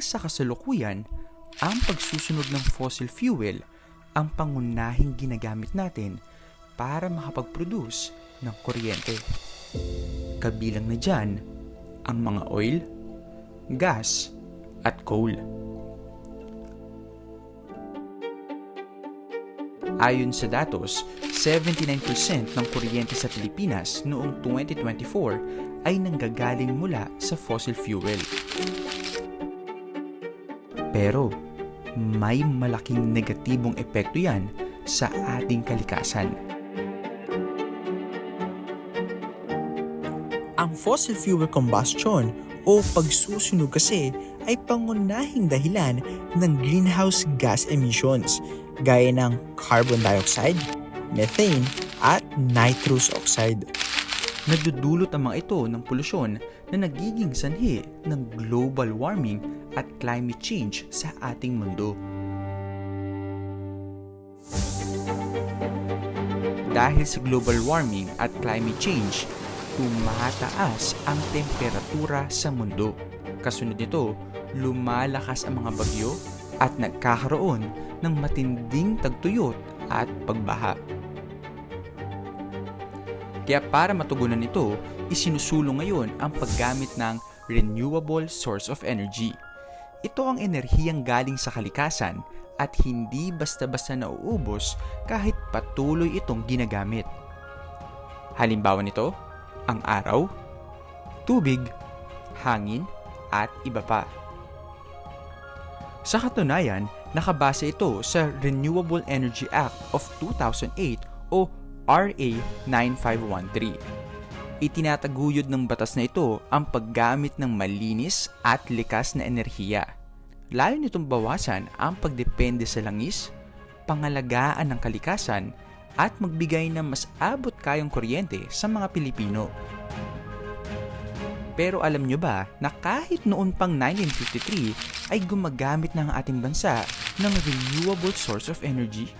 Nang sa kasalukuyan, ang pagsusunog ng fossil fuel ang pangunahing ginagamit natin para makapag-produce ng kuryente. Kabilang na dyan ang mga oil, gas, at coal. Ayon sa datos, 79% ng kuryente sa Pilipinas noong 2024 ay nanggagaling mula sa fossil fuel. Pero may malaking negatibong epekto yan sa ating kalikasan. Ang fossil fuel combustion o pagsusunog kasi ay pangunahing dahilan ng greenhouse gas emissions gaya ng carbon dioxide, methane, at nitrous oxide. Nagdudulot ang mga ito ng polusyon na nagiging sanhi ng global warming at climate change sa ating mundo. Dahil sa global warming at climate change, tumataas ang temperatura sa mundo. Kasunod nito, lumalakas ang mga bagyo at nagkakaroon ng matinding tagtuyot at pagbaha. Kaya para matugunan ito, isinusulong ngayon ang paggamit ng renewable source of energy. Ito ang enerhiyang galing sa kalikasan at hindi basta-basta nauubos kahit patuloy itong ginagamit. Halimbawa nito, ang araw, tubig, hangin, at iba pa. Sa katunayan, nakabase ito sa Renewable Energy Act of 2008 o RA 9513. Itinataguyod ng batas na ito ang paggamit ng malinis at likas na enerhiya. Layo nitong bawasan ang pagdepende sa langis, pangalagaan ng kalikasan, at magbigay ng mas abot kayang kuryente sa mga Pilipino. Pero alam nyo ba na kahit noon pang 1953 ay gumagamit ng ating bansa ng renewable source of energy?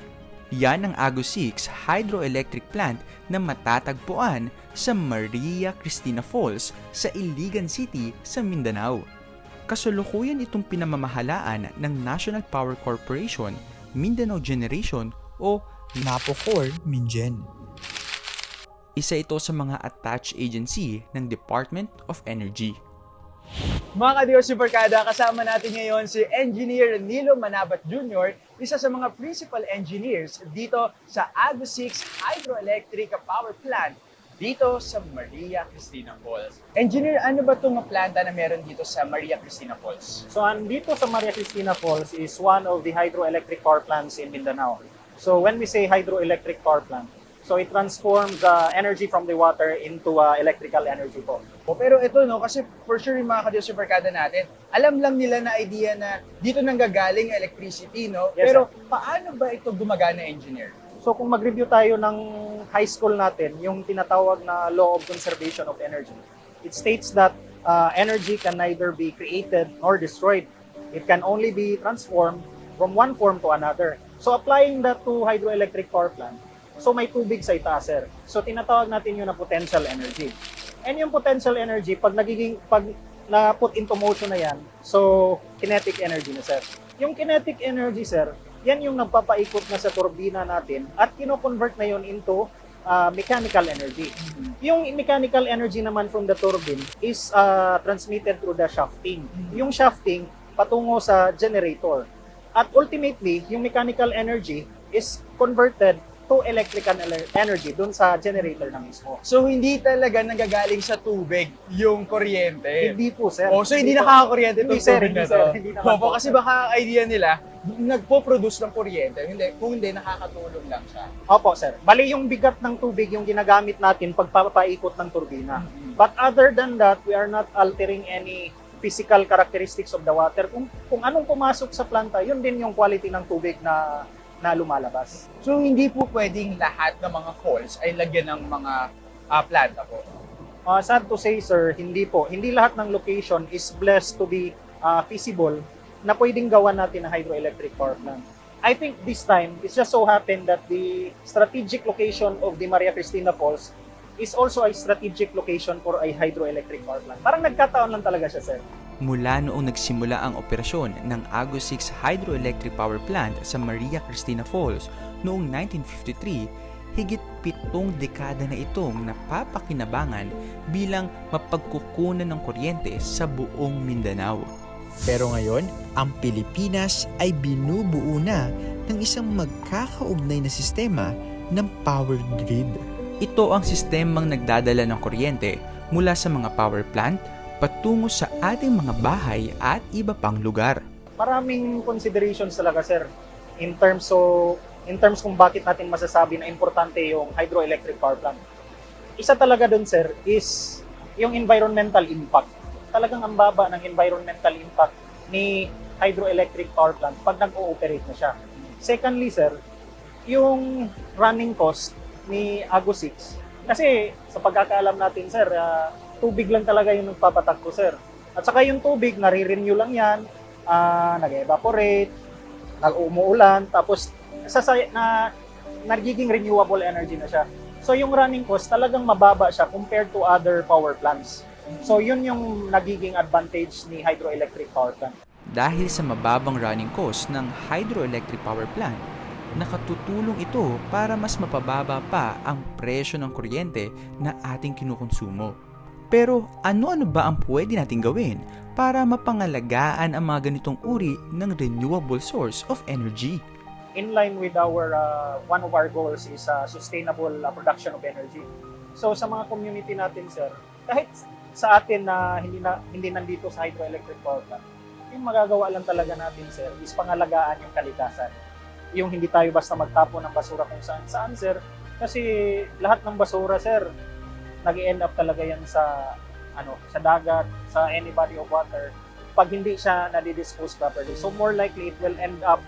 Yan ang Agos 6 hydroelectric plant na matatagpuan sa Maria Cristina Falls sa Iligan City sa Mindanao. Kasalukuyan itong pinamamahalaan ng National Power Corporation, Mindanao Generation o NAPOCOR Mingen. Isa ito sa mga attached agency ng Department of Energy. Mga ka-Dios Superkada, kasama natin ngayon si Engineer Nilo Manabat Jr., isa sa mga principal engineers dito sa Agos 6 Hydroelectric Power Plant dito sa Maria Cristina Falls. Engineer, ano ba itong planta na meron dito sa Maria Cristina Falls? So andito sa Maria Cristina Falls is one of the hydroelectric power plants in Mindanao. So when we say hydroelectric power plant, so it transforms the energy from the water into uh, electrical energy po. O, pero ito no, kasi for sure yung mga ka-Dios Superkada natin, alam lang nila na idea na dito nang gagaling electricity, no? Yes, pero paano ba ito gumagana, Engineer? So kung mag-review tayo ng high school natin, yung tinatawag na law of conservation of energy, it states that uh, energy can neither be created nor destroyed. It can only be transformed from one form to another. So applying that to hydroelectric power plant, so may tubig sa itaas, sir. So tinatawag natin yun na potential energy. And yung potential energy, pag nagiging, pag na put into motion na yan, so kinetic energy na, sir. Yung kinetic energy, sir, yan yung nagpapaikot na sa turbina natin at kino-convert na yun into uh, mechanical energy. Yung mechanical energy naman from the turbine is uh, transmitted through the shafting. Yung shafting patungo sa generator. At ultimately, yung mechanical energy is converted to electrical ele- energy dun sa generator na mismo. So, hindi talaga nanggagaling sa tubig yung kuryente. Hindi po, sir. Oh, so hindi po. nakakakuryente itong Hindi, sir. tubig na Hindi, sir. to. Hindi naman Opo, po. kasi baka idea nila, nagpo-produce ng kuryente. Hindi, kung hindi, nakakatulong lang siya. Opo, sir. Bali, yung bigat ng tubig yung ginagamit natin pagpapaikot ng turbina. But other than that, we are not altering any physical characteristics of the water. Kung, kung anong pumasok sa planta, yun din yung quality ng tubig na na lumalabas. So, hindi po pwedeng lahat ng mga falls ay lagyan ng mga ah, planta po. Uh, sad to say, sir, hindi po. Hindi lahat ng location is blessed to be uh, feasible na pwedeng gawan natin na hydroelectric power plant. I think this time, it just so happened that the strategic location of the Maria Cristina Falls is also a strategic location for a hydroelectric power plant. Parang nagkataon lang talaga siya, sir. Mula noong nagsimula ang operasyon ng Agos 6 Hydroelectric Power Plant sa Maria Cristina Falls noong 1953, higit pitong dekada na itong napapakinabangan bilang mapagkukunan ng kuryente sa buong Mindanao. Pero ngayon, ang Pilipinas ay binubuo na ng isang magkakaugnay na sistema ng power grid. Ito ang sistemang nagdadala ng kuryente mula sa mga power plant patungo sa ating mga bahay at iba pang lugar. Maraming considerations talaga, sir, in terms so in terms kung bakit natin masasabi na importante yung hydroelectric power plant. Isa talaga doon, sir, is yung environmental impact. Talagang ang baba ng environmental impact ni hydroelectric power plant pag nag-ooperate na siya. Secondly, sir, yung running cost ni Ago 6. Kasi sa pagkakaalam natin, sir, ah, tubig lang talaga yung nagpapatakbo, sir. At saka yung tubig, nare-renew lang yan, ah, nag-evaporate, nag-umuulan, tapos sa na nagiging renewable energy na siya. So yung running cost talagang mababa siya compared to other power plants. So yun yung nagiging advantage ni hydroelectric power plant. Dahil sa mababang running cost ng hydroelectric power plant, nakatutulong ito para mas mapababa pa ang presyo ng kuryente na ating kinukonsumo. Pero ano-ano ba ang pwede nating gawin para mapangalagaan ang mga ganitong uri ng renewable source of energy? in line with our uh, one of our goals is uh, sustainable uh, production of energy. So sa mga community natin sir, kahit sa atin na hindi na hindi nandito sa hydroelectric power plant, yung magagawa lang talaga natin sir is pangalagaan yung kalikasan. Yung hindi tayo basta magtapon ng basura kung saan saan sir, kasi lahat ng basura sir nag-end up talaga yan sa ano, sa dagat, sa any body of water pag hindi siya nadi-dispose properly. So more likely it will end up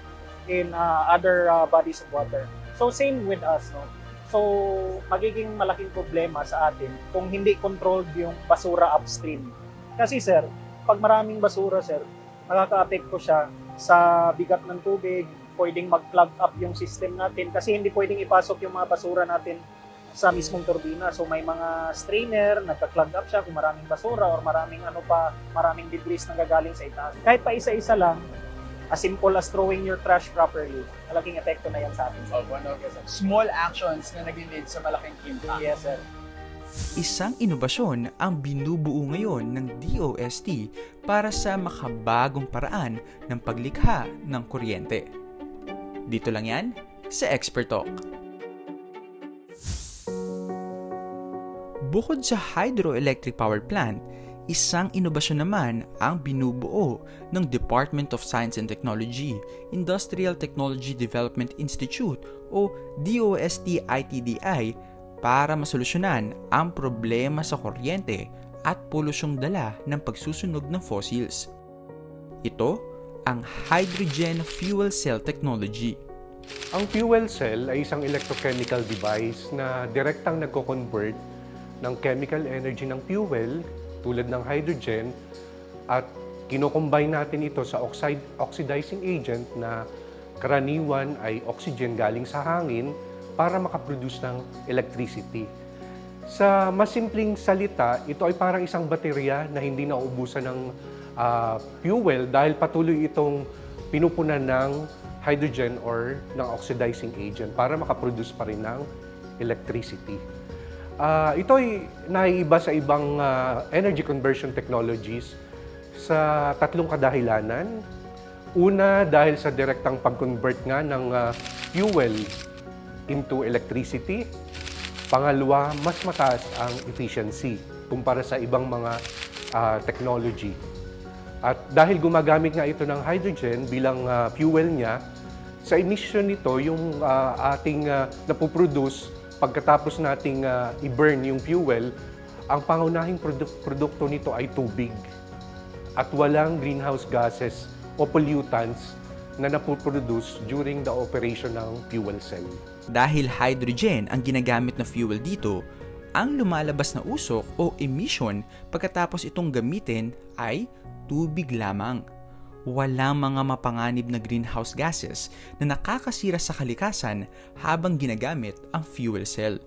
in uh, other uh, bodies of water. So same with us, no? So magiging malaking problema sa atin kung hindi controlled yung basura upstream. Kasi sir, pag maraming basura sir, nakaka-apekto siya sa bigat ng tubig, pwedeng mag-clog up yung system natin kasi hindi pwedeng ipasok yung mga basura natin sa mismong turbina. So may mga strainer, nagka-clog up siya kung maraming basura or maraming ano pa, maraming debris na gagaling sa itaas. Kahit pa isa-isa lang, as simple as throwing your trash properly, malaking epekto na yan sa atin. So, one of small actions na nag-lead sa malaking impact. Yes, sir. Isang inobasyon ang binubuo ngayon ng DOST para sa makabagong paraan ng paglikha ng kuryente. Dito lang yan sa Expert Talk. Bukod sa hydroelectric power plant, isang inobasyon naman ang binubuo ng Department of Science and Technology, Industrial Technology Development Institute o DOST-ITDI para masolusyonan ang problema sa kuryente at polusyong dala ng pagsusunog ng fossils. Ito ang Hydrogen Fuel Cell Technology. Ang fuel cell ay isang electrochemical device na direktang nagko-convert ng chemical energy ng fuel tulad ng hydrogen at kinocombine natin ito sa oxide, oxidizing agent na karaniwan ay oxygen galing sa hangin para makaproduce ng electricity. Sa mas simpleng salita, ito ay parang isang baterya na hindi nauubusan ng ah, fuel dahil patuloy itong pinupunan ng hydrogen or ng oxidizing agent para makaproduce pa rin ng electricity. Ah, ito ay naiiba sa ibang ah, energy conversion technologies sa tatlong kadahilanan. Una, dahil sa direktang pag-convert nga ng ah, fuel into electricity. Pangalawa, mas mataas ang efficiency kumpara sa ibang mga ah, technology. At dahil gumagamit nga ito ng hydrogen bilang ah, fuel niya, sa emission nito, yung ah, ating uh, napoproduce pagkatapos nating ah, i-burn yung fuel, ang pangunahing produ- produkto nito ay tubig at walang greenhouse gases o pollutants na napoproduce during the operation ng fuel cell. Dahil hydrogen ang ginagamit na fuel dito, ang lumalabas na usok o emission pagkatapos itong gamitin ay tubig lamang. Walang mga mapanganib na greenhouse gases na nakakasira sa kalikasan habang ginagamit ang fuel cell.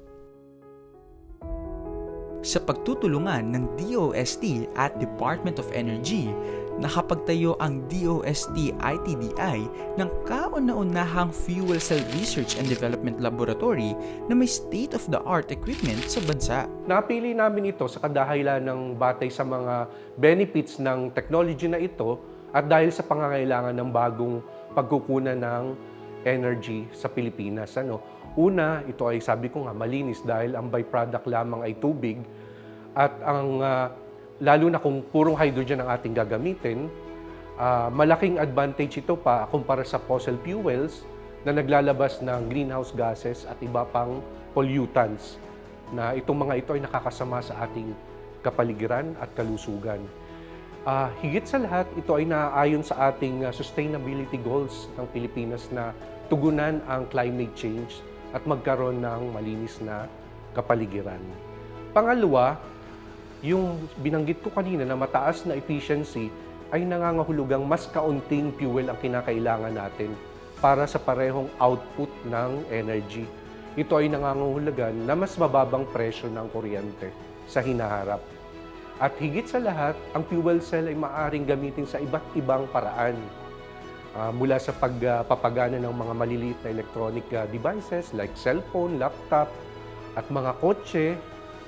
Sa pagtutulungan ng DOST at Department of Energy, nakapagtayo ang DOST ITDI ng kauna-unahang fuel cell research and development laboratory na may state-of-the-art equipment sa bansa. Napili namin ito sa kadahilan ng batay sa mga benefits ng technology na ito at dahil sa pangangailangan ng bagong pagkukunan ng energy sa Pilipinas. Ano? Una, ito ay sabi ko nga malinis dahil ang byproduct lamang ay tubig at ang ah, lalo na kung purong hydrogen ang ating gagamitin, ah, malaking advantage ito pa kumpara sa fossil fuels na naglalabas ng greenhouse gases at iba pang pollutants na itong mga ito ay nakakasama sa ating kapaligiran at kalusugan. Ah, higit sa lahat, ito ay naaayon sa ating ah, sustainability goals ng Pilipinas na tugunan ang climate change at magkaroon ng malinis na kapaligiran. Pangalawa, yung binanggit ko kanina na mataas na efficiency ay nangangahulugang mas kaunting fuel ang kinakailangan natin para sa parehong output ng energy. Ito ay nangangahulugan na mas mababang presyo ng kuryente sa hinaharap. At higit sa lahat, ang fuel cell ay maaaring gamitin sa iba't ibang paraan. Ah, mula sa pagpapagana ng mga maliliit na electronic ah, devices like cellphone, laptop, at mga kotse,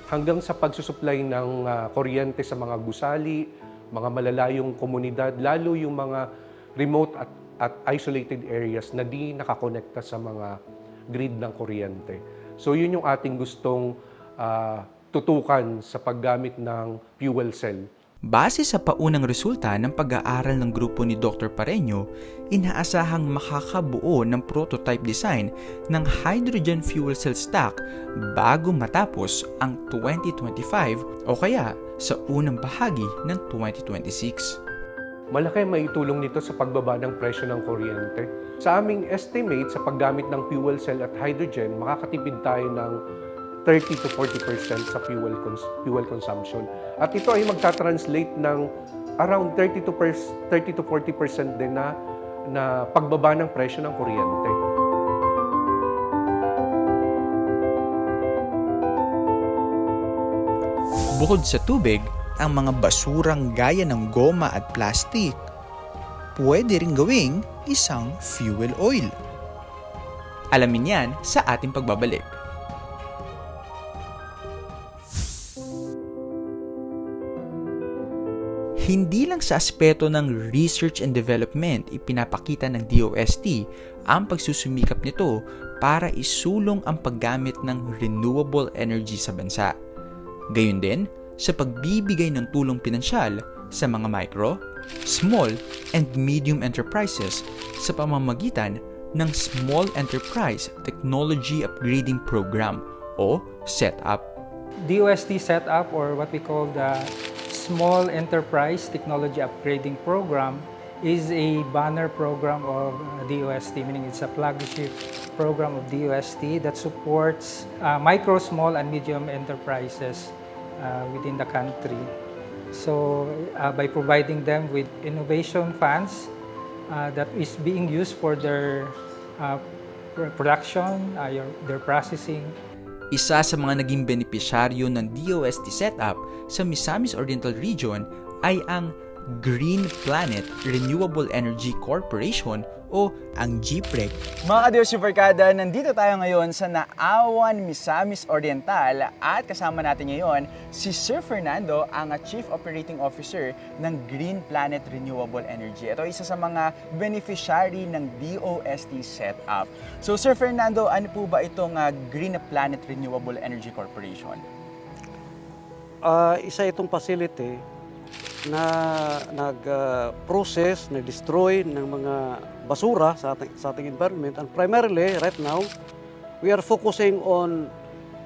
hanggang sa pagsusupply ng ah, kuryente sa mga gusali, mga malalayong komunidad, lalo yung mga remote at, at isolated areas na di nakakonekta sa mga grid ng kuryente. So yun yung ating gustong ah, tutukan sa paggamit ng fuel cell Base sa paunang resulta ng pag-aaral ng grupo ni Dr. Pareño, inaasahang makakabuo ng prototype design ng hydrogen fuel cell stack bago matapos ang 2025 o kaya sa unang bahagi ng 2026. Malaki may itulong nito sa pagbaba ng presyo ng kuryente. Sa aming estimate sa paggamit ng fuel cell at hydrogen, makakatipid tayo ng 30 to 40% sa fuel cons- fuel consumption. At ito ay magta-translate ng around 30 to, pers- 30 to 40% din na, na pagbaba ng presyo ng kuryente. Bukod sa tubig, ang mga basurang gaya ng goma at plastic, pwede rin gawing isang fuel oil. Alamin yan sa ating pagbabalik. Hindi lang sa aspeto ng research and development ipinapakita ng DOST ang pagsusumikap nito para isulong ang paggamit ng renewable energy sa bansa. Gayun din sa pagbibigay ng tulong pinansyal sa mga micro, small, and medium enterprises sa pamamagitan ng Small Enterprise Technology Upgrading Program o SETUP. DOST setup or what we call the Small Enterprise Technology Upgrading Program is a banner program of uh, DOST, meaning it's a flagship program of DOST that supports uh, micro, small, and medium enterprises uh, within the country. So, uh, by providing them with innovation funds uh, that is being used for their uh, production, uh, your, their processing, Isa sa mga naging benepisyaryo ng DOST setup sa Misamis Oriental Region ay ang Green Planet Renewable Energy Corporation o ang GPREC Mga ka-Diyos Superkada, nandito tayo ngayon sa Naawan, Misamis Oriental at kasama natin ngayon si Sir Fernando, ang Chief Operating Officer ng Green Planet Renewable Energy. Ito ay isa sa mga beneficiary ng DOST setup. So Sir Fernando, ano po ba itong ah, Green Planet Renewable Energy Corporation? Ah, isa itong facility na nag-process, nag-destroy ng mga basura sa ating, sa ating environment. And primarily, right now, we are focusing on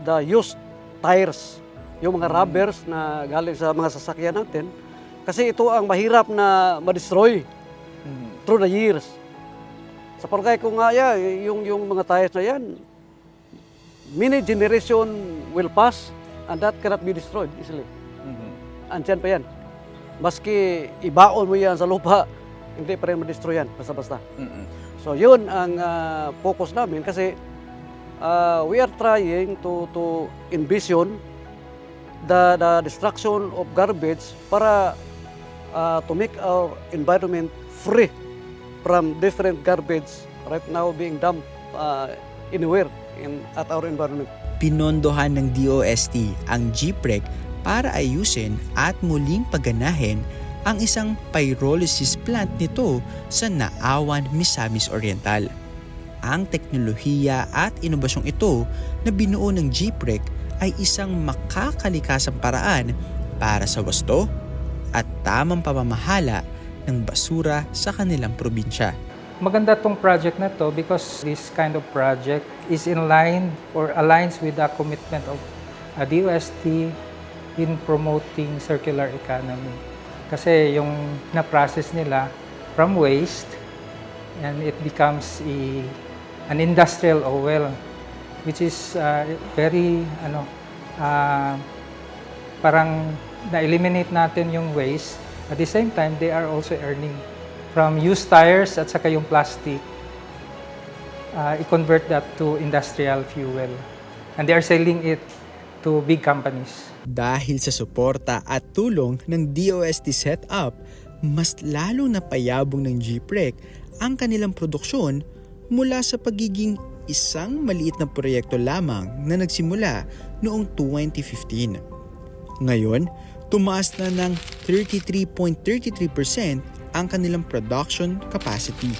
the used tires, yung mga rubbers na galing sa mga sasakyan natin. Kasi ito ang mahirap na ma-destroy through the years. Sa palagay ko nga, yeah, yung, yung mga tires na yan, many generation will pass and that cannot be destroyed easily. Andyan pa yan. Maski ibaon mo yan sa lupa, hindi pa rin ma-destroy yan, basta-basta. So yun ang ah, focus namin kasi ah, we are trying to to envision the the destruction of garbage para uh, to make our environment free from different garbage right now being dumped uh, anywhere in at our environment. Pinondohan ng DOST ang GPREC para ayusin at muling paganahin ang isang pyrolysis plant nito sa Naawan, Misamis Oriental. Ang teknolohiya at inobasyong ito na binuo ng GPREC ay isang makakalikasang paraan para sa wasto at tamang pamamahala ng basura sa kanilang probinsya. Maganda tong project na to because this kind of project is in line or aligns with the commitment of uh, DOST in promoting circular economy. Kasi yung na-process nila from waste and it becomes a, an industrial oil which is uh, very ano uh, parang na-eliminate natin yung waste at the same time they are also earning from used tires at saka yung plastic, uh, i-convert that to industrial fuel. And they are selling it to big companies. Dahil sa suporta at tulong ng DOST setup, mas lalong napayabong ng GPREC ang kanilang produksyon mula sa pagiging isang maliit na proyekto lamang na nagsimula noong 2015. Ngayon, tumaas na ng 33.33% ang kanilang production capacity.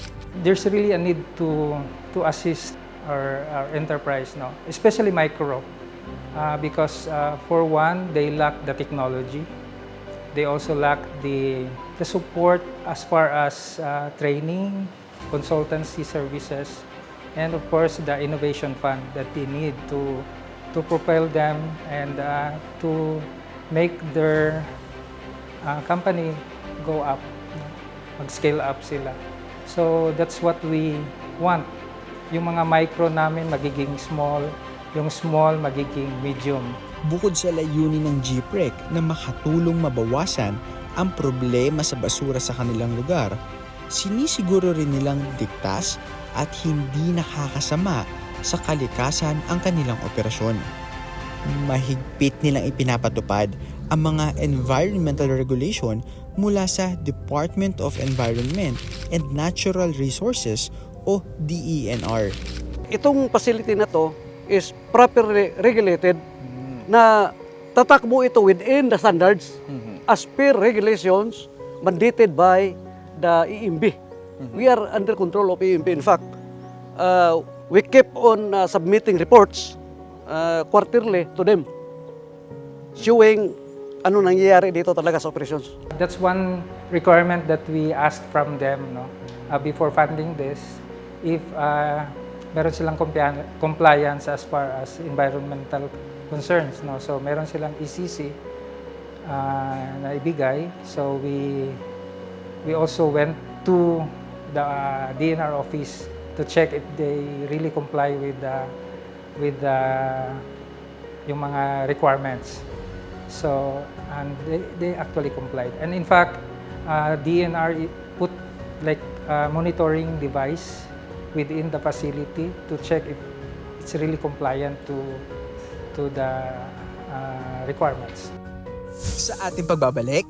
There's really a need to to assist our, our enterprise now, especially micro, uh, because uh, for one, they lack the technology. They also lack the, the support as far as uh, training, consultancy services, and of course the innovation fund that they need to to propel them and uh, to make their uh, company go up, mag-scale up sila. So that's what we want. Yung mga micro namin magiging small, yung small magiging medium. Bukod sa layunin ng GPREC na makatulong mabawasan ang problema sa basura sa kanilang lugar, sinisiguro rin nilang ligtas at hindi nakakasama sa kalikasan ang kanilang operasyon. Mahigpit nilang ipinapatupad ang mga environmental regulation mula sa Department of Environment and Natural Resources o DENR. Itong facility na to is properly regulated na tatakbo ito within the standards as per regulations mandated by the EMB. We are under control of EMB. In fact, uh, we keep on uh, submitting reports uh, quarterly to them showing ano nangyayari dito talaga sa operations. That's one requirement that we asked from them no, uh, before funding this. If uh, meron silang compliance as far as environmental concerns. No? So meron silang ECC uh, na ibigay. So we we also went to the uh, DNR office to check if they really comply with the with the yung mga requirements. So, and they, they actually complied. And in fact, uh, DNR i- put like a monitoring device within the facility to check if it's really compliant to to the uh, requirements. Sa ating pagbabalik,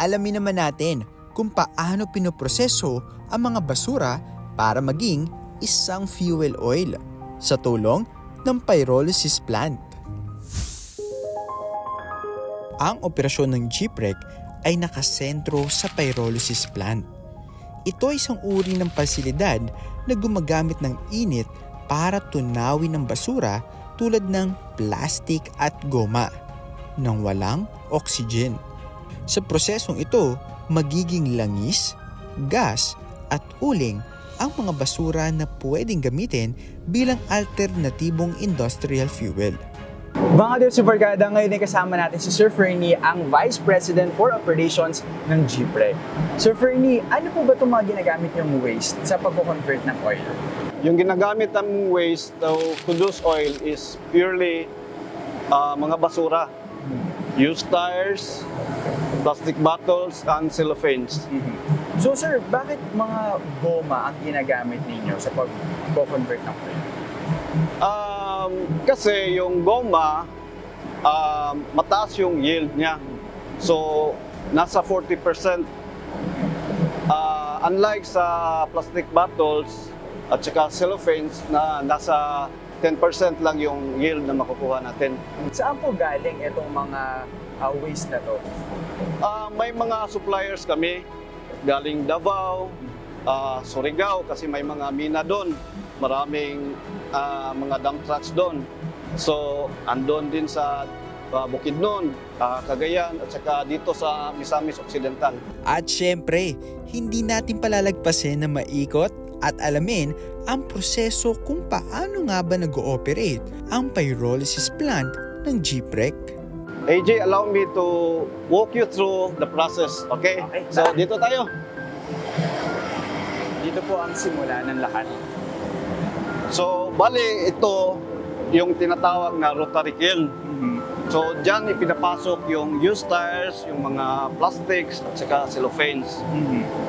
alamin naman natin kung paano pinoproseso ang mga basura para maging isang fuel oil sa tulong ng pyrolysis plant. Ang operasyon ng GPREC ay nakasentro sa pyrolysis plant. Ito ay isang uri ng pasilidad na gumagamit ng init para tunawin ng basura tulad ng plastic at goma nang walang oxygen. Sa prosesong ito, magiging langis, gas at uling ang mga basura na pwedeng gamitin bilang alternatibong industrial fuel. Mga Diyos Superkada, ngayon ay kasama natin si Sir Fernie, ang Vice President for Operations ng GPREC. Sir Fernie, ano po ba itong mga ginagamit niyong waste sa pagko-convert ng oil? Yung ginagamit ng waste to produce oil is purely ah, mga basura. Used tires, plastic bottles, and cellophanes. So sir, bakit mga goma ang ginagamit ninyo sa pagko-convert ng oil? Um, kasi yung goma, um, mataas yung yield niya. So, nasa 40% unlike sa plastic bottles at saka cellophanes na nasa 10% lang yung yield na makukuha natin. Saan po galing itong mga ah, waste na to? Ah, may mga suppliers kami galing Davao, ah, Surigao kasi may mga mina doon. Maraming ah, mga dump trucks doon. So, andon din sa uh, Bukidnon, ah, Cagayan at saka dito sa Misamis Occidental. At syempre, hindi natin palalagpasin na maikot at alamin ang proseso kung paano nga ba nag-ooperate ang pyrolysis plant ng GPREC. AJ, allow me to walk you through the process, okay? Okay, So, dito tayo. Dito po ang simula ng lahat. So, bali, ito yung tinatawag na rotary kiln. So, dyan ipinapasok yung used tires, yung mga plastics, at saka cellophanes.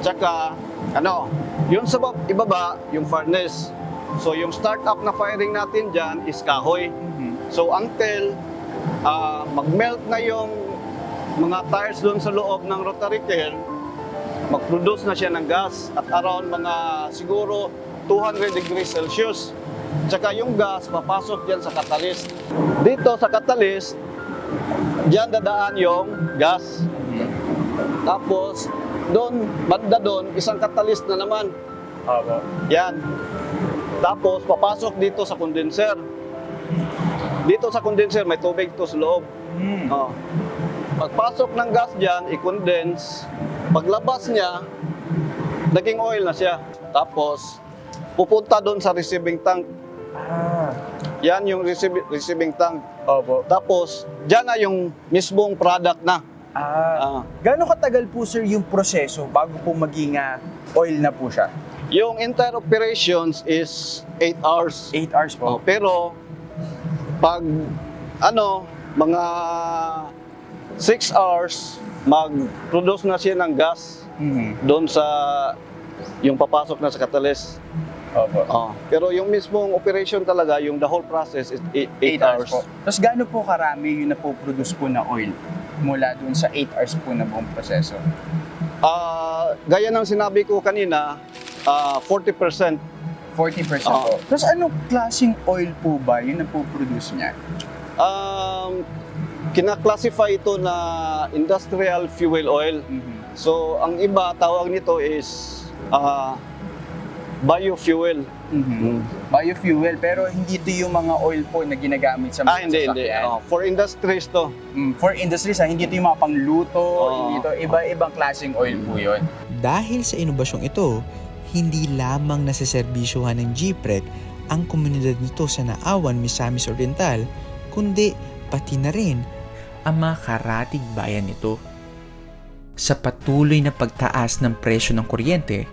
Tsaka, ano, yung sa bab- ibaba, yung furnace. So, yung start-up na firing natin dyan is kahoy. So, until ah, mag-melt na yung mga tires doon sa loob ng rotary kiln, mag-produce na siya ng gas at around mga siguro 200 degrees Celsius. Tsaka yung gas papasok dyan sa catalyst. Dito sa catalyst, dyan dadaan yung gas. Tapos, doon, banda doon, isang catalyst na naman. Opo. Yan. Tapos, papasok dito sa condenser. Dito sa condenser, may tubig to sa loob. Oh. Pagpasok ng gas dyan, i-condense. Paglabas niya, naging oil na siya. Tapos, pupunta doon sa receiving tank. Ah, Yan yung receive- receiving tank. opo. Tapos, dyan na yung mismong product na. Ah, Ah. Gano'ng katagal po sir yung proseso bago po maging ah, oil na po siya? yung entire operations is 8 hours. 8 hours Oh, po. pero, pag, ano, mga 6 hours, mag-produce na siya ng gas Mhm. doon sa yung papasok na sa catalyst. Opo. Oh. Pero yung mismong operation talaga, yung the whole process is 8 hours. po. Tapos gaano po karami yung napoproduce po na oil mula dun sa 8 hours po na buong proseso? Ah, gaya ng sinabi ko kanina, ah, 40%. 40% Oo. po. Tapos anong klaseng oil po ba yung napoproduce niya? Um, kinaklasify ito na industrial fuel oil. Mhm. So, ang iba tawag nito is ah, biofuel. Mhm. Biofuel, pero hindi ito yung mga oil po na ginagamit sa mga Ah, hindi, hindi. sasakyan. Oh, for industries to. Mm, for industries, ha, hindi ito yung mga pangluto, hindi ito, iba-ibang klaseng oil po yun. Dahil sa inobasyong ito, hindi lamang naseserbisyuhan ng GPREC ang komunidad nito sa Naawan, Misamis Oriental, kundi pati na rin ang mga karatig bayan nito. Sa patuloy na pagtaas ng presyo ng kuryente,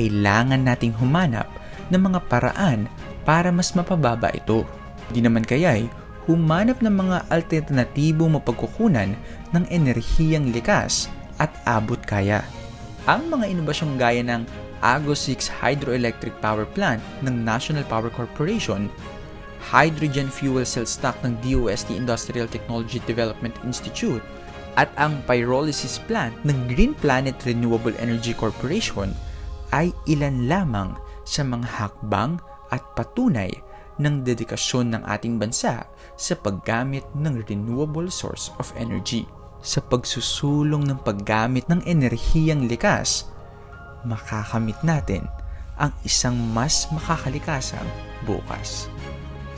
kailangan nating humanap ng mga paraan para mas mapababa ito. Di naman kaya'y humanap ng mga alternatibong mapagkukunan ng enerhiyang likas at abot kaya. Ang mga inobasyong gaya ng Agos 6 Hydroelectric Power Plant ng National Power Corporation, hydrogen fuel cell stock ng DOST Industrial Technology Development Institute, at ang pyrolysis plant ng Green Planet Renewable Energy Corporation ay ilan lamang sa mga hakbang at patunay ng dedikasyon ng ating bansa sa paggamit ng renewable source of energy. Sa pagsusulong ng paggamit ng enerhiyang likas, makakamit natin ang isang mas makakalikasang bukas.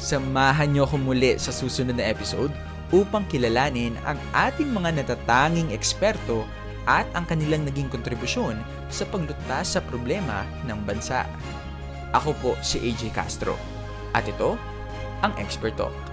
Samahan niyo ako muli sa susunod na episode upang kilalanin ang ating mga natatanging eksperto at ang kanilang naging kontribusyon sa paglutas sa problema ng bansa. Ako po si AJ Castro at ito ang Expert Talk.